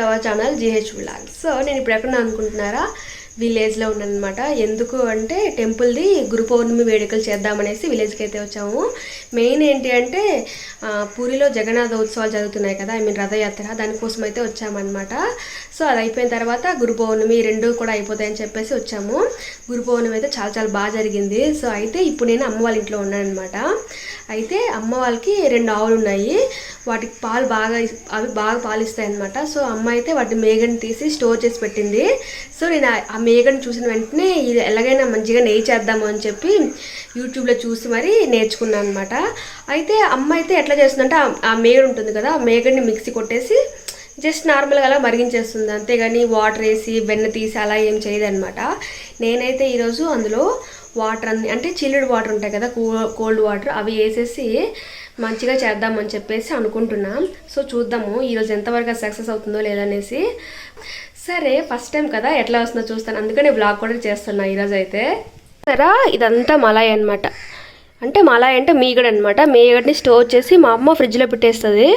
To our channel GH vlog so నేను ఇప్పుడు ఎక్కడ అనుకుంటున్నారా? విలేజ్లో ఉన్నానమాట ఎందుకు అంటే టెంపుల్ది గురు పౌర్ణమి వేడుకలు చేద్దామనేసి విలేజ్కి అయితే వచ్చాము. మెయిన్ ఏంటి అంటే పూరిలో జగన్నాథ ఉత్సవాలు జరుగుతున్నాయి కదా ఐ మీన్ రథయాత్ర. దానికోసం అయితే వచ్చామన్నమాట. సో అది అయిపోయిన తర్వాత గురు పౌర్ణమి రెండు కూడా అయిపోతాయని చెప్పేసి వచ్చాము. గురు పౌర్ణమి అయితే చాలా చాలా బాగా జరిగింది. సో అయితే ఇప్పుడు నేను అమ్మ వాళ్ళ ఇంట్లో ఉన్నానమాట అయితే అమ్మ వాళ్ళకి రెండు ఆవులు ఉన్నాయి. వాటికి పాలు బాగా అవి బాగా పాలు ఇస్తాయి అనమాట సో అమ్మ అయితే వాటి మేగని తీసి స్టోర్ చేసి పెట్టింది. సో నేను ఆ- మేఘను మేగని చూసిన వెంటనే ఇది ఎలాగైనా మంచిగా నెయ్యి చేద్దాము అని చెప్పి యూట్యూబ్లో చూసి మరి నేర్చుకున్నాను అనమాట అయితే అమ్మ అయితే ఎట్లా చేస్తుందంటే ఆ- ఆ మేగడు ఉంటుంది కదా ఆ మేగడిని మిక్సీ కొట్టేసి జస్ట్ నార్మల్గా అలా మరిగించేస్తుంది. అంతేగాని వాటర్ వేసి వెన్న తీసి అలా ఏం చేయదన్నమాట. నేనైతే ఈరోజు అందులో వాటర్ అన్ని అంటే చిల్లుడు వాటర్ ఉంటాయి కదా కోల్డ్ వాటర్ అవి వేసేసి మంచిగా చేద్దామని చెప్పేసి అనుకుంటున్నాం. సో చూద్దాము ఈరోజు ఎంతవరకు సక్సెస్ అవుతుందో లేదనేసి సరే ఫస్ట్ టైం కదా ఎట్లా వస్తుందో చూస్తాను. అందుకని బ్లాగ్ కూడా చేస్తున్నా ఈరోజు అయితే సరే ఇదంతా మలాయ్ అనమాట అంటే మలాయ్ అంటే మీగడ అనమాట మీగడని స్టోర్ చేసి మా అమ్మ ఫ్రిడ్జ్లో పెట్టేస్తుంది.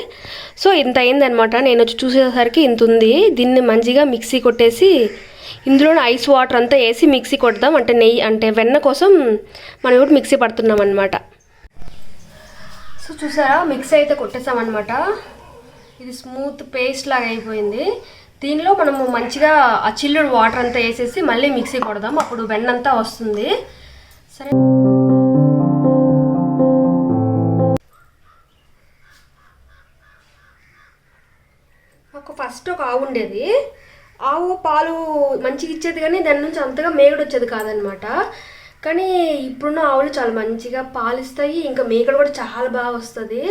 సో ఇంత అయిందనమాట నేను వచ్చి చూసేసరికి ఇంత ఉంది. దీన్ని మంచిగా మిక్సీ కొట్టేసి ఇందులో ఐస్ వాటర్ అంతా వేసి మిక్సీ కొడదాం. అంటే నెయ్యి అంటే వెన్న కోసం మనం ఇప్పుడు మిక్సీ పడుతున్నాం అనమాట సో చూసారా? మిక్సీ అయితే కొట్టేసామన్నమాట ఇది స్మూత్ పేస్ట్ లాగా అయిపోయింది. దీనిలో మనము మంచిగా ఆ చిల్లుడు వాటర్ అంతా వేసేసి మళ్ళీ మిక్సీ కొడదాం. అప్పుడు వెన్నంతా వస్తుంది. సరే. ఫస్ట్ ఒక ఆవు ఉండేది. ఆవు పాలు మంచిగా ఇచ్చేది కానీ దాని నుంచి అంతగా మేగడ వచ్చేది కాదనమాట. కానీ ఇప్పుడున్న ఆవులు చాలా మంచిగా పాలిస్తాయి. ఇంకా మేకడు కూడా చాలా బాగా వస్తుంది.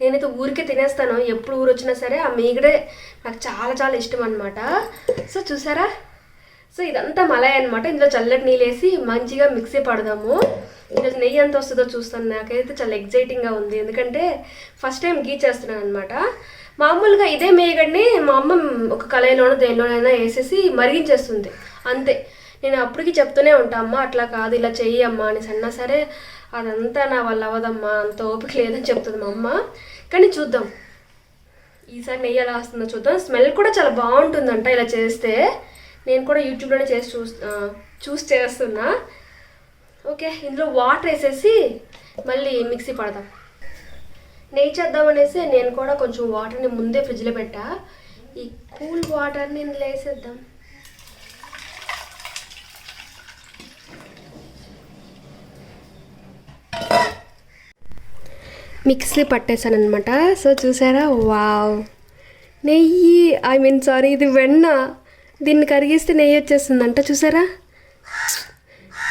నేనైతే ఊరికే తినేస్తాను. ఎప్పుడు ఊరు వచ్చినా సరే ఆ మేకడే నాకు చాలా చాలా ఇష్టం అనమాట సో చూసారా? సో ఇదంతా మలై అనమాట ఇందులో చల్లటి నీళ్ళు వేసి మంచిగా మిక్సీ పడదాము. ఈరోజు నెయ్యి ఎంత వస్తుందో చూస్తాను. నాకైతే చాలా ఎగ్జైటింగ్గా ఉంది. ఎందుకంటే ఫస్ట్ టైం గీ చేస్తున్నాను అనమాట మామూలుగా ఇదే మేగడ్ని మా అమ్మ ఒక కళాయిలోనో దేనిలోనైనా వేసేసి మరిగించేస్తుంది. అంతే. నేను అప్పటికి చెప్తూనే ఉంటా అమ్మ అట్లా కాదు ఇలా చెయ్యి అమ్మా అని. అన్నా సరే అదంతా నా వల్ల అవ్వదమ్మా అంత ఓపిక లేదని చెప్తుంది మా అమ్మ. కానీ చూద్దాం. ఈసారి నెయ్యి ఎలా వస్తుందో చూద్దాం. స్మెల్ కూడా చాలా బాగుంటుందంట ఇలా చేస్తే. నేను కూడా యూట్యూబ్లోనే చేసి చూస్ చూసి చేస్తున్నా. ఓకే ఇందులో వాటర్ వేసేసి మళ్ళీ మిక్సీ పడదాం. నెయ్యి చేద్దామనేసి నేను కూడా కొంచెం వాటర్ని ముందే ఫ్రిడ్జ్లో పెట్టా. ఈ కూల్ వాటర్ని ఇందులో వేసేద్దాం. మిక్సీ పట్టేశానమాట సో చూసారా? వావ్! నెయ్యి ఐ మీన్ సారీ ఇది వెన్న. దీన్ని కరిగిస్తే నెయ్యి వచ్చేస్తుందంట చూసారా?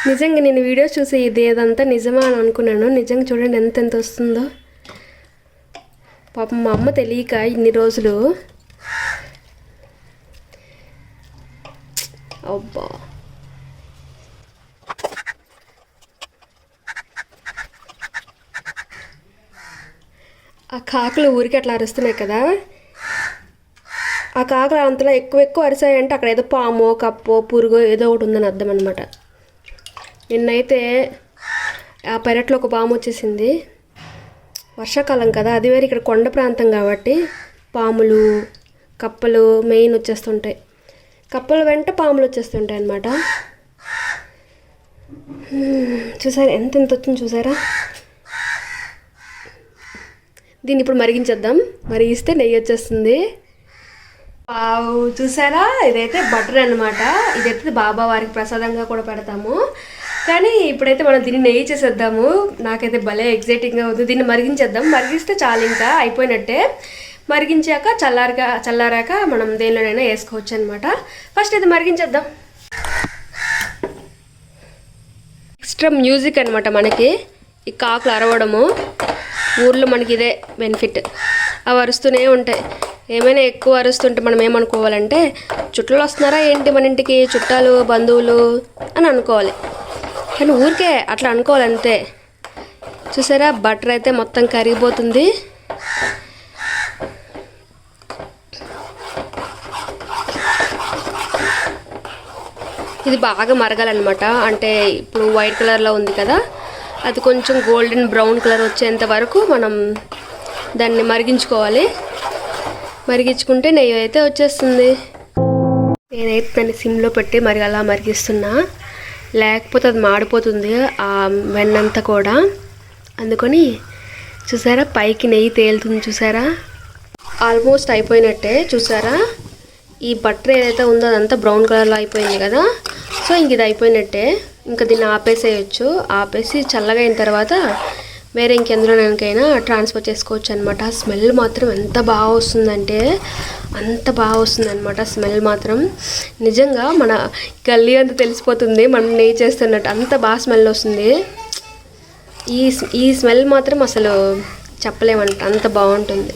నిజంగా నేను వీడియోస్ చూసి ఇది ఏదంతా నిజమా అని అనుకున్నాను. నిజంగా చూడండి ఎంత ఎంత వస్తుందో. పాపం మా అమ్మ తెలియక ఇన్ని రోజులు. అబ్బా. ఆ కాకులు ఊరికి అట్లా అరుస్తున్నాయి కదా. ఆ కాకులు అంతలో ఎక్కువ ఎక్కువ అరిసాయంటే అక్కడ ఏదో పామో కప్పో పురుగో ఏదో ఒకటి ఉందని అర్థం అనమాట నిన్నైతే ఆ పెరట్లో ఒక పాము వచ్చేసింది. వర్షాకాలం కదా అది వేరే ఇక్కడ కొండ ప్రాంతం కాబట్టి పాములు కప్పలు మెయిన్ వచ్చేస్తుంటాయి. కప్పల వెంట పాములు వచ్చేస్తుంటాయి అన్నమాట. చూసారా ఎంత ఎంత వచ్చింది చూసారా? దీన్ని ఇప్పుడు మరిగించేద్దాం. మరిగిస్తే నెయ్యి వచ్చేస్తుంది. పావు చూసారా? ఇదైతే బటర్ అన్నమాట. ఇదైతే బాబా వారికి ప్రసాదంగా కూడా పెడతాము. కానీ ఇప్పుడైతే మనం దీన్ని నెయ్యి చేసేద్దాము. నాకైతే భలే ఎగ్జైటింగ్గా ఉంది. దీన్ని మరిగించేద్దాం. మరిగిస్తే చాలు ఇంకా అయిపోయినట్టే. మరిగించాక చల్లారగా చల్లారాక మనం దేనిలోనైనా వేసుకోవచ్చు అనమాట ఫస్ట్ అయితే మరిగించేద్దాం. ఎక్స్ట్రా మ్యూజిక్ అనమాట మనకి. ఈ కాకులు అరవడము. ఊర్లో మనకి ఇదే బెనిఫిట్ అవి అరుస్తూనే ఉంటాయి. ఏమైనా ఎక్కువ అరుస్తుంటే మనం ఏమనుకోవాలంటే చుట్టాలు వస్తున్నారా ఏంటి మన ఇంటికి? చుట్టాలు బంధువులు? అని అనుకోవాలి. కానీ ఊరికే అట్లా అనుకోవాలి అంతే చూసారా? బటర్ అయితే మొత్తం కరిగిపోతుంది. ఇది బాగా మరగాలన్నమాట. అంటే ఇప్పుడు వైట్ కలర్లో ఉంది కదా అది కొంచెం గోల్డెన్ బ్రౌన్ కలర్ వచ్చేంత వరకు మనం దాన్ని మరిగించుకోవాలి. మరిగించుకుంటే నెయ్యి అయితే వచ్చేస్తుంది. నేనైతే దాన్ని సిమ్లో పెట్టి మరి అలా మరిగిస్తున్నా. లేకపోతే అది మాడిపోతుంది ఆ వెన్నంతా కూడా. అందుకని చూసారా పైకి నెయ్యి తేలుతుంది చూసారా? ఆల్మోస్ట్ అయిపోయినట్టే చూసారా? ఈ బట్టర్ ఏదైతే ఉందో అదంతా బ్రౌన్ కలర్లో అయిపోయింది కదా. సో ఇంక ఇది అయిపోయినట్టే. ఇంకా దీన్ని ఆపేసేయచ్చు. ఆపేసి చల్లగా అయిన తర్వాత వేరే ఇంకెందులోనైనా ట్రాన్స్ఫర్ చేసుకోవచ్చు అనమాట స్మెల్ మాత్రం ఎంత బాగా వస్తుందంటే అంత బాగా వస్తుంది అనమాట స్మెల్ మాత్రం. నిజంగా మన గల్లీ అంతా తెలిసిపోతుంది మనం నెయ్యి చేస్తున్నట్టు అంత బాగా స్మెల్ వస్తుంది. ఈ ఈ స్మెల్ మాత్రం అసలు చెప్పలేమంట అంత బాగుంటుంది.